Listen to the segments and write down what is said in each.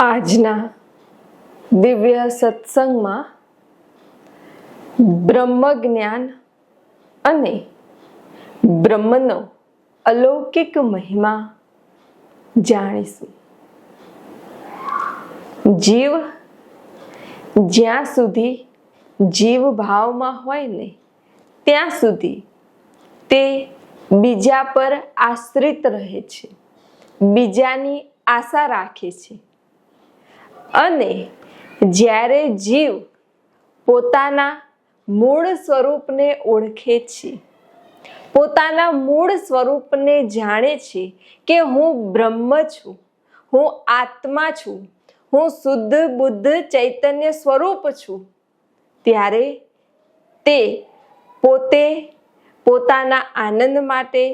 આજના દિવ્ય સત્સંગમાં બ્રહ્મ જ્ઞાન અને બ્રહ્મનો અલૌકિક મહિમા જાણીશું. જીવ જ્યાં સુધી જીવ ભાવમાં હોય ને ત્યાં સુધી તે બીજા પર આશ્રિત રહે છે, બીજાની આશા રાખે છે. અને જ્યારે જીવ પોતાના મૂળ સ્વરૂપને ઓળખે છે, પોતાના મૂળ સ્વરૂપને જાણે છે કે હું બ્રહ્મ છું, હું આત્મા છું, હું શુદ્ધ બુદ્ધ ચૈતન્ય સ્વરૂપ છું, ત્યારે તે પોતે પોતાના આનંદ માટે,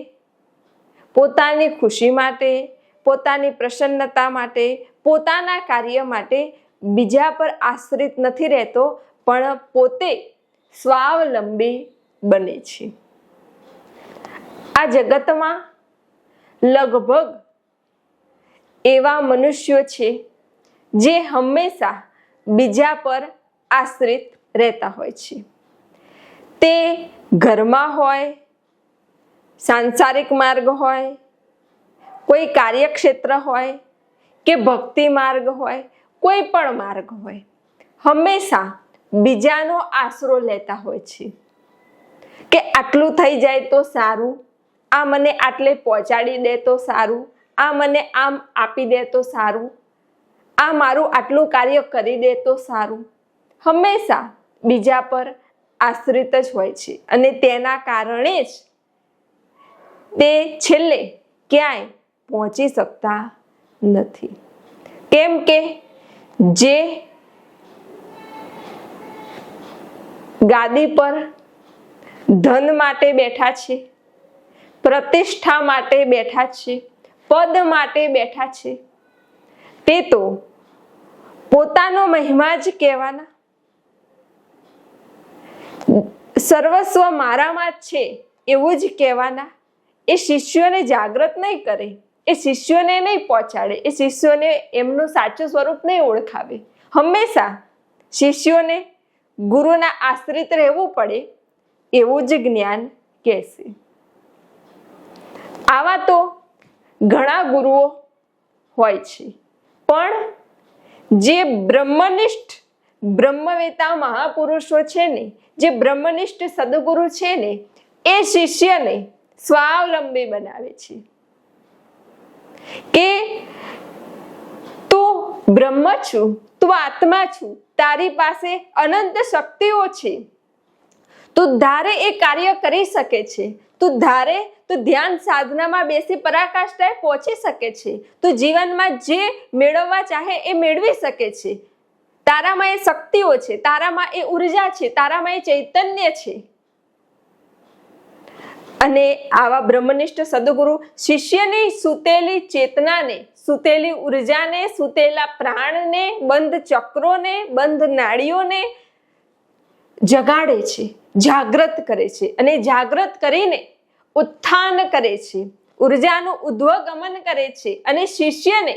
પોતાની ખુશી માટે, પોતાની પ્રસન્નતા માટે પોતાના કાર્ય માટે બીજા પર આશ્રિત નથી રહેતો, પણ પોતે સ્વાવલંબી બને છે. આ જગતમાં લગભગ એવા મનુષ્યો છે જે હંમેશા બીજા પર આશ્રિત રહેતા હોય છે. તે ઘરમાં હોય, સાંસારિક માર્ગ હોય, કોઈ કાર્યક્ષેત્ર હોય કે ભક્તિ માર્ગ હોય, કોઈ પણ માર્ગ હોય, હંમેશા બીજાનો આશરો લેતા હોય છે. કે આટલું થઈ જાય તો સારું, આ મને આટલે પહોંચાડી દે તો સારું, આ મને આમ આપી દે તો સારું, આ મારું આટલું કાર્ય કરી દે તો સારું. હંમેશા બીજા પર આશ્રિત જ હોય છે અને તેના કારણે જ તે છેલ્લે ક્યાંય પહોંચી શકતા નથી. કેમ કે જે ગાદી પર ધન માટે બેઠા છે, પ્રતિષ્ઠા માટે બેઠા છે, પદ માટે બેઠા છે, તે તો પોતાનો મહિમા જ કહેવાના. સર્વસ્વ મારામાં જ છે એવું જ કહેવાના. એ શિષ્યોને જાગૃત નહીં કરે. એ શિષ્યોને નહીં પહોંચાડે, એ શિષ્યોને એમનું સાચું સ્વરૂપ નહીં ઓળખાવે. હંમેશા શિષ્યોને ગુરુના આશ્રિત રહેવું પડે એવું જ જ્ઞાન કહેશે. આવા તો ઘણા ગુરુઓ હોય છે, પણ જે બ્રહ્મનિષ્ઠ બ્રહ્મવેતા મહાપુરુષો છે ને, જે બ્રહ્મનિષ્ઠ સદગુરુ છે ને, એ શિષ્યને સ્વાવલંબી બનાવે છે. કે તું બ્રહ્મ છું, તું આત્મા છું, તારી પાસે અનંત શક્તિઓ છે. તું ધારે એ કાર્ય કરી શકે છે. તું ધારે તું ધ્યાન સાધનામાં બેસી પરાકાષ્ઠાએ પહોંચી શકે છે. તું જીવનમાં જે મેળવવા ચાહે એ મેળવી શકે છે. તારામાં એ શક્તિઓ છે, તારામાં એ ઊર્જા છે, તારામાં એ ચૈતન્ય છે. અને આવા બ્રહ્મનિષ્ઠ સદગુરુ શિષ્યની સુતેલી ચેતનાને, સુતેલી ઉર્જાને, સુતેલા પ્રાણને, બંધ ચક્રોને, બંધ નાડીઓને જગાડે છે જાગૃત કરે છે અને જાગૃત કરીને ઉત્થાન કરે છે, ઉર્જાનું ઉદ્વગમન કરે છે અને શિષ્યને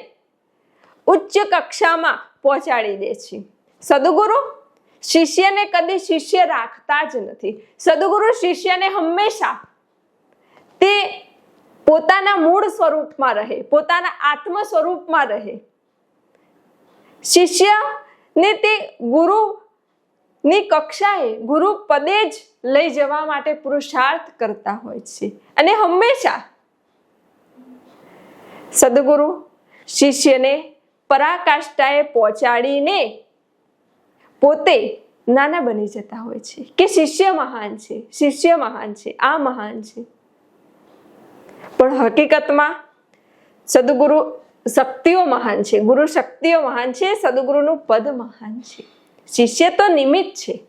ઉચ્ચ કક્ષામાં પહોંચાડી દે છે. સદગુરુ શિષ્યને કદી શિષ્ય રાખતા જ નથી. સદગુરુ શિષ્યને હંમેશા તે પોતાના મૂળ સ્વરૂપમાં રહે, પોતાના આત્મ સ્વરૂપમાં રહે. શિષ્ય ને તે ગુરુ ની કક્ષાએ ગુરુ પદે જ લઈ જવા માટે પુરુષાર્થ કરતા હોય છે. અને હંમેશા સદગુરુ શિષ્યને પરાકાષ્ઠાએ પહોંચાડીને પોતે નાના બની જતા હોય છે કે શિષ્ય મહાન છે, શિષ્ય મહાન છે, આ મહાન છે. પણ હકીકતમાં સદગુરુ શક્તિઓ મહાન છે. ગુરુ શક્તિઓ મહાન છે, સદગુરુનું પદ મહાન છે. શિષ્ય તો નિમિત્ત છે.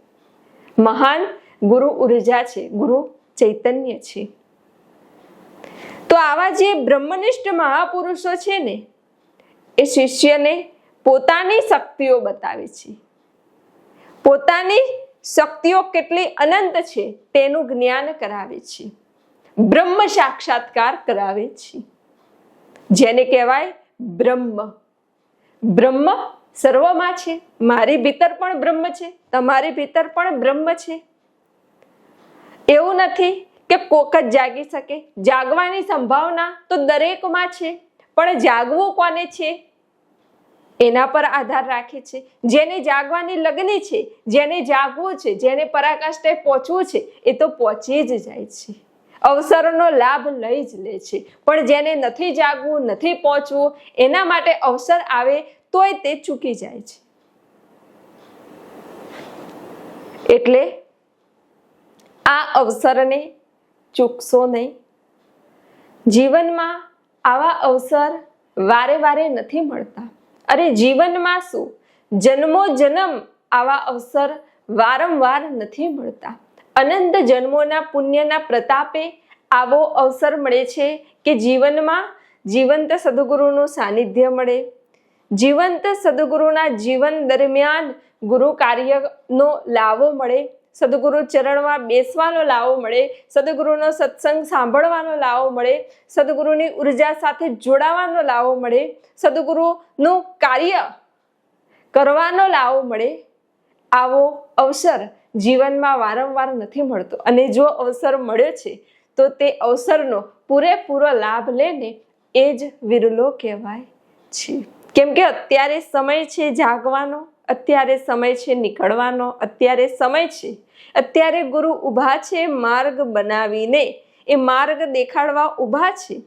મહાન ગુરુ ઊર્જા છે. ગુરુ ચૈતન્ય છે. તો આવા જે બ્રહ્મનિષ્ઠ મહાપુરુષો છે ને, એ શિષ્યને પોતાની શક્તિઓ બતાવે છે. પોતાની શક્તિઓ કેટલી અનંત છે, તેનું જ્ઞાન કરાવે છે. બ્રહ્મ સાક્ષાત્કાર કરાવે છે. જેને કહેવાય બ્રહ્મ. બ્રહ્મ સર્વમાં છે. મારી ભીતર પણ બ્રહ્મ છે. તમારી ભીતર પણ બ્રહ્મ છે. એવું નથી કે કોક જ જાગી શકે. જાગવાની સંભાવના તો દરેકમાં છે. પણ જાગવું કોને છે? એના પર આધાર રાખે છે. જેને જાગવાની લગ્ન છે, જેને જાગવું છે, જેને પરાકાષ્ઠે પહોંચવું છે, એ તો પહોંચી જ જાય છે. અવસરનો લાભ લઈ જ લે છે. પણ જેને નથી જાગવું, નથી પહોંચવું, એના માટે અવસર આવે તોય તે ચૂકી જાય છે. એટલે આ અવસરને ચૂકશો નહીં. જીવનમાં આવા અવસર વારે વારે નથી મળતા. અરે જીવનમાં શું? જન્મો જન્મ આવા અવસર વારંવાર નથી મળતા. અનંત જન્મોના પુણ્યના પ્રતાપે આવો અવસર મળે છે કે જીવનમાં જીવંત સદગુરુનું સાનિધ્ય મળે. જીવંત સદગુરુના જીવન દરમિયાન ગુરુ કાર્યનો લાવો મળે, સદગુરુ ચરણમાં બેસવાનો લાવો મળે, સદગુરુનો સત્સંગ સાંભળવાનો લાવો મળે, સદગુરુની ઊર્જા સાથે જોડાવાનો લાવો મળે, સદગુરુનું કાર્ય કરવાનો લાવો મળે. આવો અવસર જીવનમાં વારંવાર નથી મળતો. અને જો અવસર મળ્યો છે, તો તે અવસરનો પૂરેપૂરો લાભ લેને એ જ વિરલો કહેવાય છે. કેમ કે અત્યારે સમય છે જાગવાનો, અત્યારે સમય છે નીકળવાનો, અત્યારે સમય છે, અત્યારે ગુરુ ઊભા છે માર્ગ બનાવીને. એ માર્ગ દેખાડવા ઊભા છે.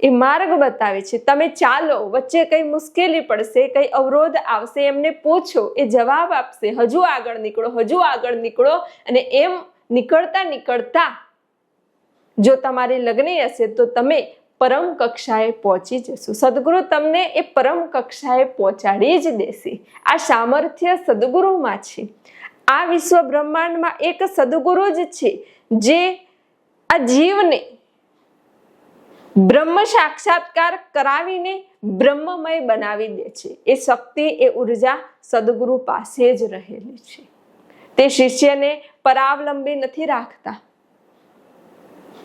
એ માર્ગ બતાવે છે. તમે ચાલો, વચ્ચે કંઈ મુશ્કેલી પડશે, કંઈ અવરોધ આવશે, એમને પૂછો, એ જવાબ આપશે. હજુ આગળ નીકળો, હજુ આગળ નીકળો અને એમ નીકળતા નીકળતા જો તમારી લગ્ની હશે તો તમે પરમ કક્ષાએ પહોંચી જશો. સદગુરુ તમને એ પરમ કક્ષાએ પહોંચાડી જ દેશે. આ સામર્થ્ય સદગુરુમાં છે. આ વિશ્વ બ્રહ્માંડમાં એક સદગુરુ જ છે, જે આ જીવને બ્રહ્મ સાક્ષાત્કાર કરાવીને બ્રહ્મમય બનાવી દે છે. એ શક્તિ, એ ઊર્જા સદગુરુ પાસે જ રહેલી છે. તે શિષ્યને પરાવલંબી નથી રાખતા.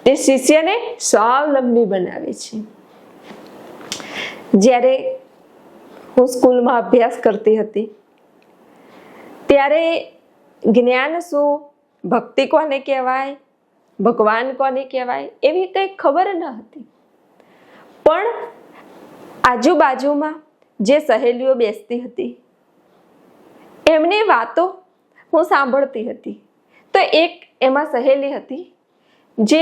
તે શિષ્યને સ્વાવલંબી બનાવે છે. જ્યારે હું સ્કૂલમાં અભ્યાસ કરતી હતી, ત્યારે જ્ઞાન શું? ભક્તિ કોને કહેવાય? ભગવાન કોને કહેવાય? એવી કંઈ ખબર ન હતી. પણ આજુબાજુમાં જે સહેલીઓ બેસતી હતી, એમની વાતો હું સાંભળતી હતી. તો એક એમાં સહેલી હતી જે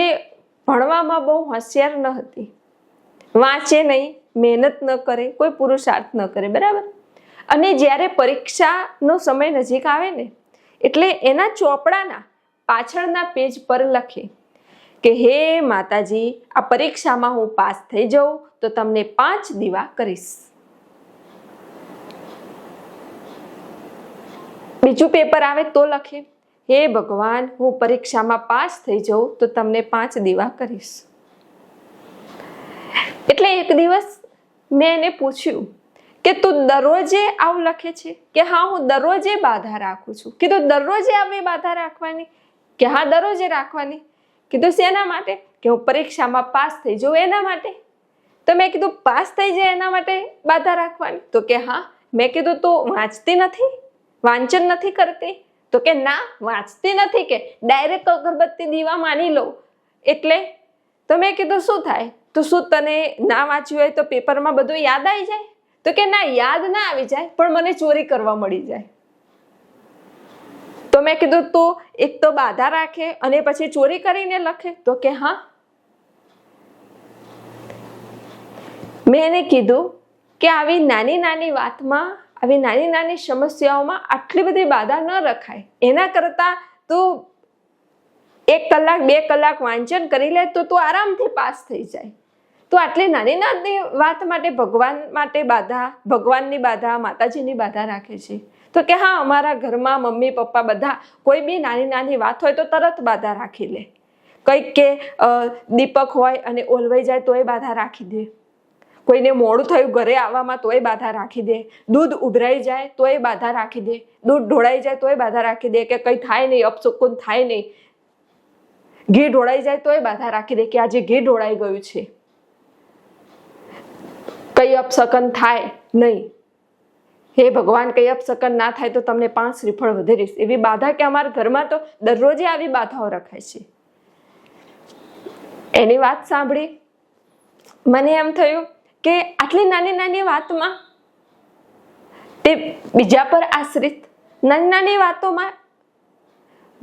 ભણવામાં બહુ હોશિયાર ન હતી. વાંચે નહીં, મહેનત ન કરે, કોઈ પુરુષાર્થ ન કરે, બરાબર? અને જ્યારે પરીક્ષાનો સમય નજીક આવે ને, એટલે એના ચોપડાના પાછળના પેજ પર લખે. કે હે માતાજી, આ પરીક્ષામાં હું પાસ થઈ જાઉં, તો તમને પાંચ દીવા કરીશ. બીજું પેપર આવે તો લખે, હે ભગવાન, હું પરીક્ષામાં પાસ થઈ જાઉં, તો તમને પાંચ દીવા કરીશ. એટલે એક દિવસ મેં એને પૂછ્યું કે તું દરરોજે આવું લખે છે? કે હા, હું દરરોજે બાધા રાખું છું. કીધું, દરરોજે આવી બાધા રાખવાની? કે હા, દરરોજે રાખવાની. કીધું શેના માટે કે હું પરીક્ષામાં પાસ થઈ જાઉં એના માટે? તો મેં કીધું, પાસ થઈ જાય એના માટે બાધા રાખવાની? તો કે, હા. મેં કીધું, તું વાંચતી નથી? વાંચન નથી કરતી? તો કે, ના, વાંચતી નથી કે, ડાયરેક્ટ અગરબત્તી દીવા માની લો એટલે તો મેં કીધું, શું થાય? તો શું તને ના વાંચ્યું હોય તો પેપરમાં બધું યાદ આવી જાય? તો કે, ના, યાદ ના આવી જાય, પણ મને ચોરી કરવા મળી જાય. તો મેં કીધું, તું એક તો બાધા રાખે અને પછી ચોરી કરીને લખે. તો કે, હા. મેં એને કીધું કે આવી નાની નાની વાતમાં, આવી નાની નાની સમસ્યાઓમાં આટલી બધી બાધા ન રખાય. એના કરતાં તું એક કલાક, બે કલાક વાંચન કરી લે તો તું આરામથી પાસ થઈ જાય. તો આટલી નાની નાની વાત માટે ભગવાન માટે બાધા, ભગવાનની બાધા, માતાજીની બાધા રાખે છે. તો કે હા, અમારા ઘરમાં મમ્મી, પપ્પા બધા કોઈ બી નાની નાની વાત હોય તો તરત બાધા રાખી લે. કંઈક કે દીપક હોય અને ઓલવાઈ જાય તોય બાધા રાખી દે. કોઈને મોડું થયું ઘરે આવવામાં તોય બાધા રાખી દે. દૂધ ઉભરાઈ જાય તોય બાધા રાખી દે. દૂધ ઢોળાઈ જાય તોય બાધા રાખી દે કે કંઈ થાય નહીં અપસુકુન થાય નહીં. ઘી ઢોળાઈ જાય તોય બાધા રાખી દે કે આજે ઘી ઢોળાઈ ગયું છે. કઈ અપસકન થાય નહીં. હે ભગવાન, કંઈ અપસકન ના થાય તો તમને પાંચ શ્રીફળ વધેરીશ. એવી બાધા કે અમારા ઘરમાં તો દરરોજે આવી બાધાઓ રખાય છે. એની વાત સાંભળી મને એમ થયું કે આટલી નાની નાની વાતમાં તે બીજા પર આશ્રિત નાની નાની વાતોમાં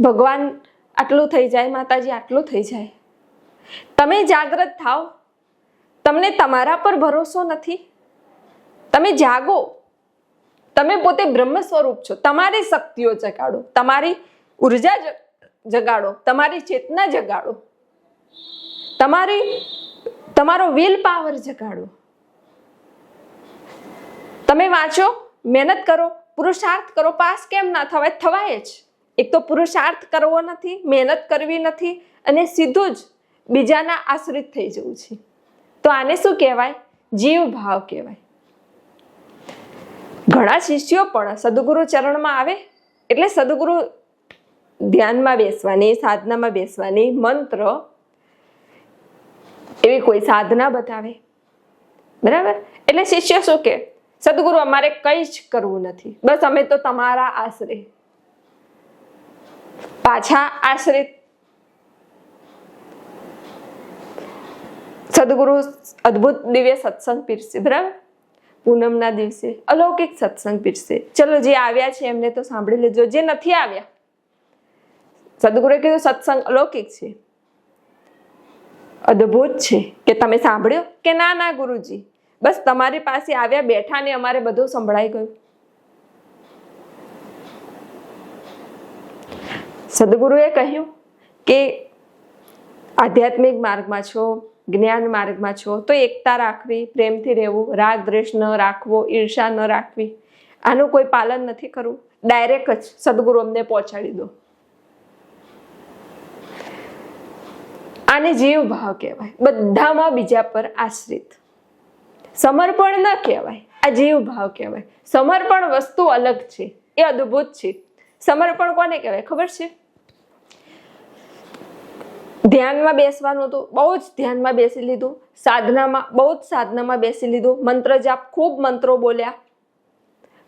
ભગવાન આટલું થઈ જાય, માતાજી આટલું થઈ જાય. તમે જાગ્રત થાઓ. તમને તમારા પર ભરોસો નથી. તમે જાગો. તમે પોતે બ્રહ્મ સ્વરૂપ છો. તમારી શક્તિઓ જગાડો. તમારી ઊર્જા જગાડો. તમારી ચેતના જગાડો. તમારી, તમારો વિલ પાવર જગાડો. તમે વાંચો, મહેનત કરો, પુરુષાર્થ કરો. પાસ કેમ ના થવાય? થવાય જ. એક તો પુરુષાર્થ કરવો નથી, મહેનત કરવી નથી અને સીધું જ બીજાના આશ્રિત થઈ જવું છે. તો આને શું કહેવાય? જીવ ભાવ કહેવાય. ઘણા શિષ્યો પણ સદગુરુ ચરણમાં આવે એટલે સદગુરુ ધ્યાનમાં બેસવાની, સાધનામાં બેસવાની મંત્ર એવી કોઈ સાધના બતાવે. બરાબર? એટલે શિષ્ય શું કે, સદગુરુ, અમારે કંઈ જ કરવું નથી. બસ અમે તો તમારા આશરે. પાછા આશ્રિત સદગુરુ અદ્ભુત દિવ્ય સત્સંગ પીરસી. બરાબર? પૂનમના દિવસે અલૌકિક સત્સંગ પીરસે. ચલો જે આવ્યા છે એમને તો સાંભળી લેજો. જે નથી આવ્યા, સદગુરુએ કીધું સત્સંગ અલૌકિક છે. અદ્ભુત છે કે તમે સાંભળ્યો કે ના ના, ગુરુજી. બસ તમારી પાસે આવ્યા બેઠા ને અમારે બધું સંભળાઈ ગયું. સદગુરુએ કહ્યું કે આધ્યાત્મિક માર્ગમાં છો. જ્ઞાન માર્ગમાં છો, તો એકતા રાખવી, પ્રેમથી રહેવું, રાગ દ્વેષ ન રાખવો, ઈર્ષા ન રાખવી. આનું કોઈ પાલન નથી કરવું. ડાયરેક્ટ જ સદગુરુ અમને પહોંચાડી દો. આને જીવ ભાવ કહેવાય. બધામાં બીજા પર આશ્રિત. સમર્પણ ન કહેવાય. આ જીવ ભાવ કહેવાય. સમર્પણ વસ્તુ અલગ છે. એ અદ્ભુત છે. સમર્પણ કોને કહેવાય? ખબર છે? ધ્યાનમાં બેસવાનું હતું, બહુ જ ધ્યાનમાં બેસી લીધું, સાધનામાં, બહુ જ સાધનામાં બેસી લીધું, મંત્ર જાપ ખૂબ મંત્રો બોલ્યા.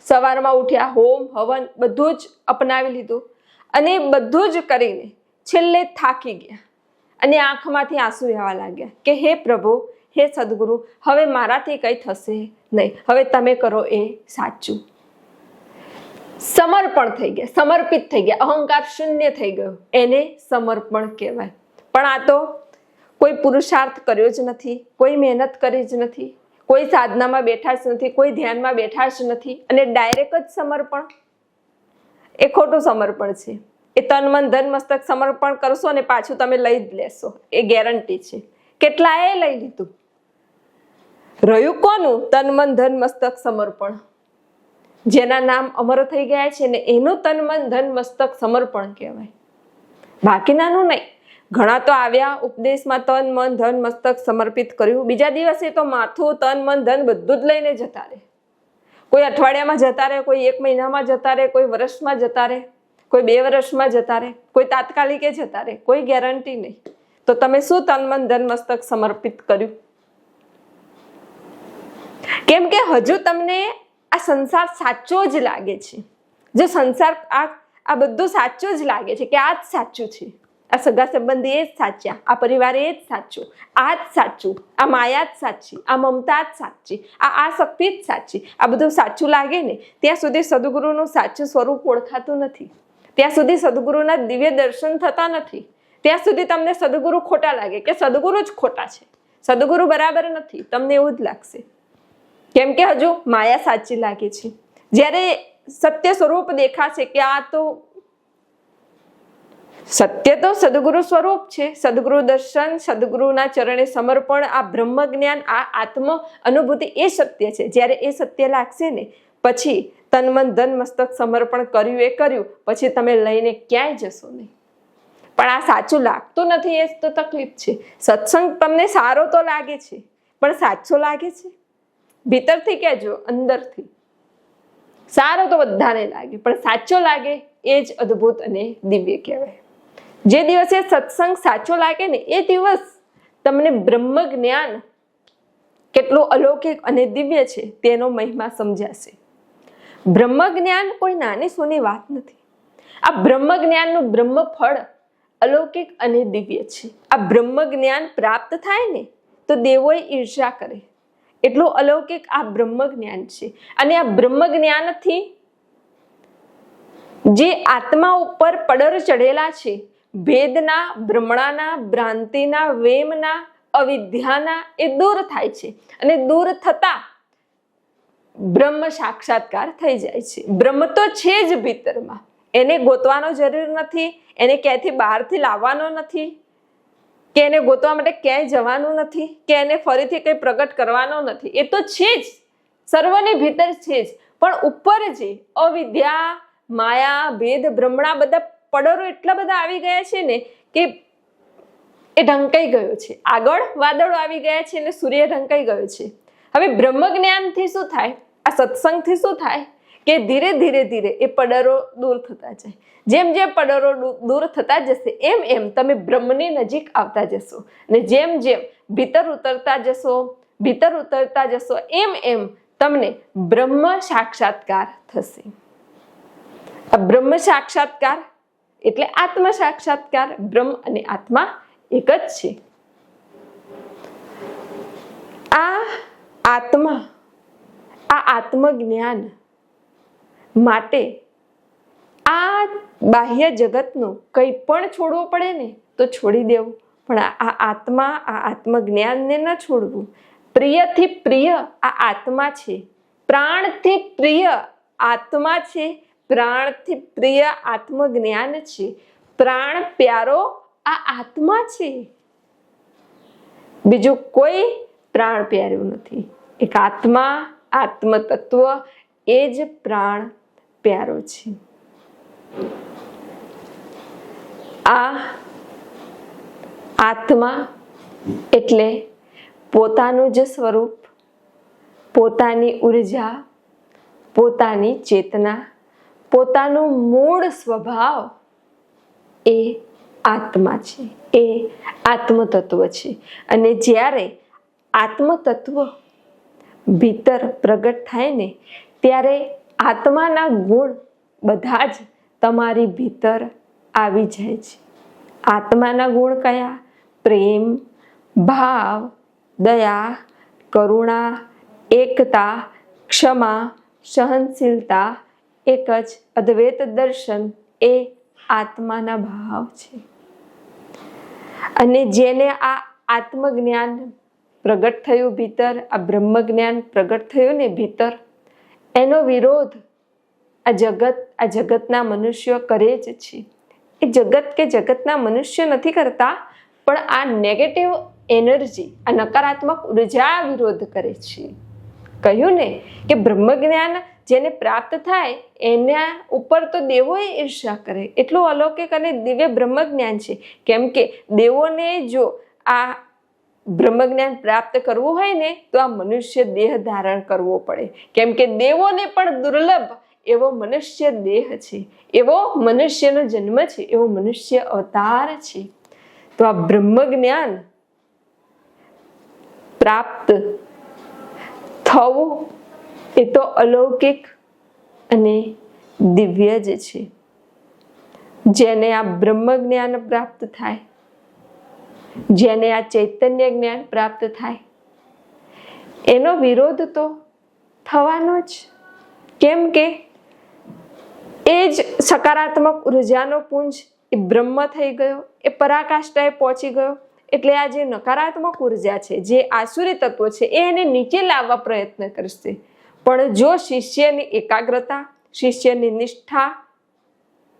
સવારમાં ઉઠ્યા, હોમ, હવન બધું જ અપનાવી લીધું અને બધું જ કરીને છેલ્લે થાકી ગયા અને આંખમાંથી આંસુ આવવા લાગ્યા કે, હે પ્રભુ, હે સદગુરુ, હવે મારાથી કંઈ થશે નહીં. હવે તમે કરો એ સાચું. સમર્પણ થઈ ગયા, સમર્પિત થઈ ગયા, અહંકાર શૂન્ય થઈ ગયો. એને સમર્પણ કહેવાય. પણ આ તો કોઈ પુરુષાર્થ કર્યો જ નથી, કોઈ મહેનત કરી જ નથી, કોઈ સાધનામાં બેઠા જ નથી, કોઈ ધ્યાનમાં બેઠા જ નથી અને ડાયરેક્ટ જ સમર્પણ. એ ખોટું સમર્પણ છે. એ તન મન ધન મસ્તક સમર્પણ કરશો ને પાછું તમે લઈ જ લેશો. એ ગેરંટી છે. કેટલાએ લઈ લીધું? રહ્યું કોનું? તન મન ધન મસ્તક સમર્પણ. જેના નામ અમર થઈ ગયા છે ને એનું તન મન ધન મસ્તક સમર્પણ કહેવાય. બાકીનાનું નહીં. ઘણા તો આવ્યા ઉપદેશમાં તન, મન, ધન, મસ્તક સમર્પિત કર્યું. બીજા દિવસે તો માથું, તન, મન, ધન બધું જ લઈને જતા રહે. કોઈ અઠવાડિયામાં જતા રહે, કોઈ એક મહિનામાં જતા રહે, કોઈ વર્ષમાં જતા રહે, કોઈ બે વર્ષમાં જતા રહે, કોઈ તાત્કાલિકે જતા રહે, કોઈ ગેરંટી નહીં. તો તમે શું તન, મન, ધન, મસ્તક સમર્પિત કર્યું? કેમ કે હજુ તમને આ સંસાર સાચો જ લાગે છે. જો સંસાર આ આ બધું સાચું જ લાગે છે કે આ જ સાચું છે. આ સગા સંબંધી એ જ સાચ્યા આ પરિવારે એ જ સાચું, આ જ સાચું, આ માયા જ સાચી, આ મમતા જ સાચી, આ આ શક્તિ જ સાચી, આ બધું સાચું લાગે ને, ત્યાં સુધી સદગુરુનું સાચું સ્વરૂપ ઓળખાતું નથી. ત્યાં સુધી સદગુરુના દિવ્ય દર્શન થતા નથી. ત્યાં સુધી તમને સદગુરુ ખોટા લાગે કે સદગુરુ જ ખોટા છે. સદગુરુ બરાબર નથી, તમને એવું જ લાગશે. કેમ કે હજુ માયા સાચી લાગે છે. જ્યારે સત્ય સ્વરૂપ દેખાશે કે આ તો સત્ય તો સદગુરુ સ્વરૂપ છે. સદગુરુ દર્શન, સદગુરુના ચરણે સમર્પણ, આ બ્રહ્મ જ્ઞાન આ આત્મ અનુભૂતિ એ સત્ય છે. જ્યારે એ સત્ય લાગશે ને, પછી તન મન ધન મસ્તક સમર્પણ કર્યું એ કર્યું, પછી તમે લઈને ક્યાંય જશો નહીં. પણ આ સાચું લાગતું નથી એ તો તકલીફ છે. સત્સંગ તમને સારો તો લાગે છે, પણ સાચો લાગે છે? ભીતરથી કહેજો અંદરથી? સારો તો બધાને લાગે, પણ સાચો લાગે એ જ અદ્ભુત અને દિવ્ય કહેવાય. જે દિવસે સત્સંગ સાચો લાગે ને, એ દિવસ તમને બ્રહ્મ જ્ઞાન કેટલું અલૌકિક અને દિવ્ય છે તેનો મહિમા સમજાશે. બ્રહ્મ જ્ઞાન કોઈ નાની સોની વાત નથી. આ બ્રહ્મ જ્ઞાનનું બ્રહ્મ ફળ અલૌકિક અને દિવ્ય છે. આ બ્રહ્મ જ્ઞાન પ્રાપ્ત થાય ને, તો દેવોએ ઈર્ષા કરે. એટલું અલૌકિક આ બ્રહ્મ જ્ઞાન છે. અને આ બ્રહ્મ જ્ઞાનથી જે આત્મા ઉપર પડર ચડેલા છે ભેદના, ભ્રમણાના, ભ્રાંતિના, વેમના, અવિદ્યાના એ દૂર થાય છે. અને દૂર થતા બ્રહ્મ સાક્ષાત્કાર થઈ જાય છે. બ્રહ્મ તો છે જ ભીતરમાં. એને ગોતવાનો જરૂર નથી, એને ક્યાંથી બહારથી લાવવાનો નથી, કે એને ગોતવા માટે ક્યાંય જવાનું નથી, કે એને ફરીથી કંઈ પ્રગટ કરવાનો નથી. એ તો છે જ. સર્વની ભીતર છે જ. પણ ઉપર જે અવિદ્યા, માયા, ભેદ, ભ્રમણા બધા પડરો એટલા બધા આવી ગયા છે ને કે એ ઢંકાઈ ગયો છે. આગળ વાદળો આવી ગયા છે અને સૂર્ય ઢંકાઈ ગયો છે. હવે બ્રહ્મ જ્ઞાનથી શું થાય? આ સત્સંગથી શું થાય? કે ધીરે ધીરે ધીરે એ પડરો દૂર થતા જાય. જેમ જેમ પડરો દૂર થતા જશે, એમ એમ તમે બ્રહ્મની નજીક આવતા જશો. અને જેમ જેમ ભીતર ઉતરતા જશો, ભીતર ઉતરતા જશો, એમ એમ તમને બ્રહ્મ સાક્ષાત્કાર થશે. આ બ્રહ્મ સાક્ષાત્કાર એટલે આત્મ સાક્ષાત્કાર, બ્રહ્મ અને આત્મા એક જ છે. આ આત્મા, આ આત્મજ્ઞાન માટે આ બાહ્ય જગતનો કંઈ પણ છોડવો પડે ને તો છોડી દેવું. પણ આ- આત્મા, આ આત્મજ્ઞાનને ન છોડવું. પ્રિયથી પ્રિય આ આત્મા છે. પ્રાણથી પ્રિય આત્મા છે. પ્રાણથી પ્રિય આત્મજ્ઞાન છે. પ્રાણ પ્યારો આ આત્મા છે. બીજું કોઈ પ્રાણ પ્યાર્યું નથી. એક આત્મા આત્મ તત્વ એ જ પ્રાણ પ્યારો છે. આ આત્મા એટલે પોતાનું જ સ્વરૂપ, પોતાની ઊર્જા, પોતાની ચેતના પોતાનું મૂળ સ્વભાવ એ આત્મા છે. એ આત્મતત્વ છે. અને જ્યારે આત્મતત્વ ભીતર પ્રગટ થાય ને, ત્યારે આત્માના ગુણ બધા જ તમારી ભીતર આવી જાય છે. આત્માના ગુણ કયા? પ્રેમ, ભાવ, દયા, કરુણા, એકતા, ક્ષમા, સહનશીલતા એક જ અદ્વૈત દર્શન એ આત્માના ભાવ છે. અને જેને આ આત્મજ્ઞાન પ્રગટ થયું ભીતર, આ બ્રહ્મ જ્ઞાન પ્રગટ થયું ને ભીતર, એનો વિરોધ આ જગત, આ જગતના મનુષ્યો કરે જ છે. એ જગત કે જગતના મનુષ્ય નથી કરતા, પણ આ નેગેટિવ એનર્જી આ નકારાત્મક ઊર્જા વિરોધ કરે છે. કહ્યું ને કે બ્રહ્મ જ્ઞાન જેને પ્રાપ્ત થાય, એના ઉપર તો દેવોએ ઈર્ષા કરે. એટલું અલૌકિક અને દિવ્ય બ્રહ્મજ્ઞાન છે. કેમ કે દેવોને જો આ બ્રહ્મજ્ઞાન પ્રાપ્ત કરવું હોય ને, તો આ મનુષ્ય દેહ ધારણ કરવો પડે. કેમ કે દેવોને પણ દુર્લભ એવો મનુષ્ય દેહ છે. એવો મનુષ્યનો જન્મ છે. એવો મનુષ્ય અવતાર છે. તો આ બ્રહ્મજ્ઞાન પ્રાપ્ત થવું એ તો અલૌકિક અને દિવ્ય જ છે. જેને આ બ્રહ્મ જ્ઞાન પ્રાપ્ત થાય, જેને આ ચૈતન્ય જ્ઞાન પ્રાપ્ત થાય, એનો વિરોધ તો થવાનો જ. કેમ કે એ જ સકારાત્મક ઉર્જાનો પુંજ એ બ્રહ્મ થઈ ગયો, એ પરાકાષ્ઠાએ પહોંચી ગયો, એટલે આ જે નકારાત્મક ઊર્જા છે, જે આસુરી તત્વો છે, એ એને નીચે લાવવા પ્રયત્ન કરશે. પણ જો શિષ્યની એકાગ્રતા, શિષ્યની નિષ્ઠા,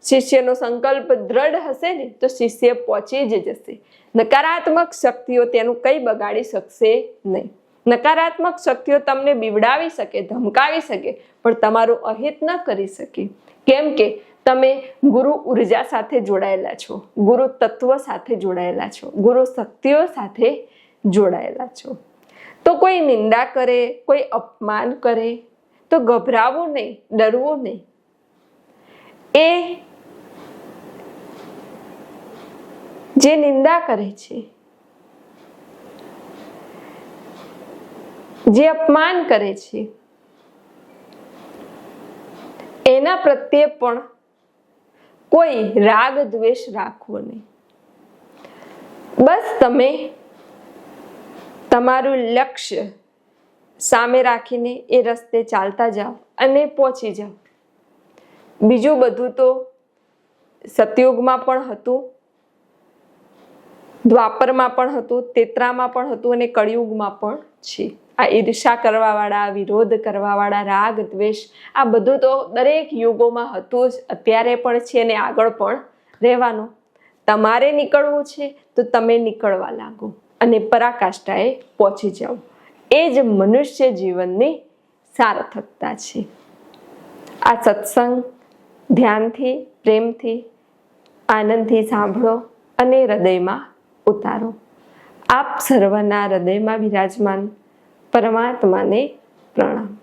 શિષ્યનો સંકલ્પ દ્રઢ હશે ને, તો શિષ્ય પહોંચી જ જશે. નકારાત્મક શક્તિઓ તેનું કંઈ બગાડી શકશે નહીં. નકારાત્મક શક્તિઓ તમને બીવડાવી શકે, ધમકાવી શકે, પણ તમારું અહિત ન કરી શકે. કેમ કે તમે ગુરુ ઊર્જા સાથે જોડાયેલા છો, ગુરુ તત્વ સાથે જોડાયેલા છો, ગુરુ શક્તિઓ સાથે જોડાયેલા છો. તો કોઈ નિંદા કરે, કોઈ અપમાન કરે, તો ગભરાવું નહીં, ડરવું નહીં. એ જે નિંદા કરે છે, જે અપમાન કરે છે, એના પ્રત્યે પણ કોઈ રાગ દ્વેષ રાખવો નહીં. બસ તમે તમારું લક્ષ્ય સામે રાખીને એ રસ્તે ચાલતા જાઓ અને પહોંચી જાઓ. બીજું બધું તો સતયુગમાં પણ હતું, દ્વાપરમાં પણ હતું, તેતરામાં પણ હતું અને કળિયુગમાં પણ છે. આ ઈર્ષા કરવાવાળા વિરોધ કરવાવાળા, રાગ, દ્વેષ, આ બધું તો દરેક યુગોમાં હતું જ, અત્યારે પણ છે અને આગળ પણ રહેવાનું. તમારે નીકળવું છે તો તમે નીકળવા લાગો. અને પરાકાષ્ઠાએ પહોંચી જાઓ એ જ મનુષ્ય જીવનની સાર્થકતા છે. આ સત્સંગ ધ્યાનથી, પ્રેમથી, આનંદથી સાંભળો અને હૃદયમાં ઉતારો. આપ સર્વના હૃદયમાં બિરાજમાન પરમાત્માને પ્રણામ.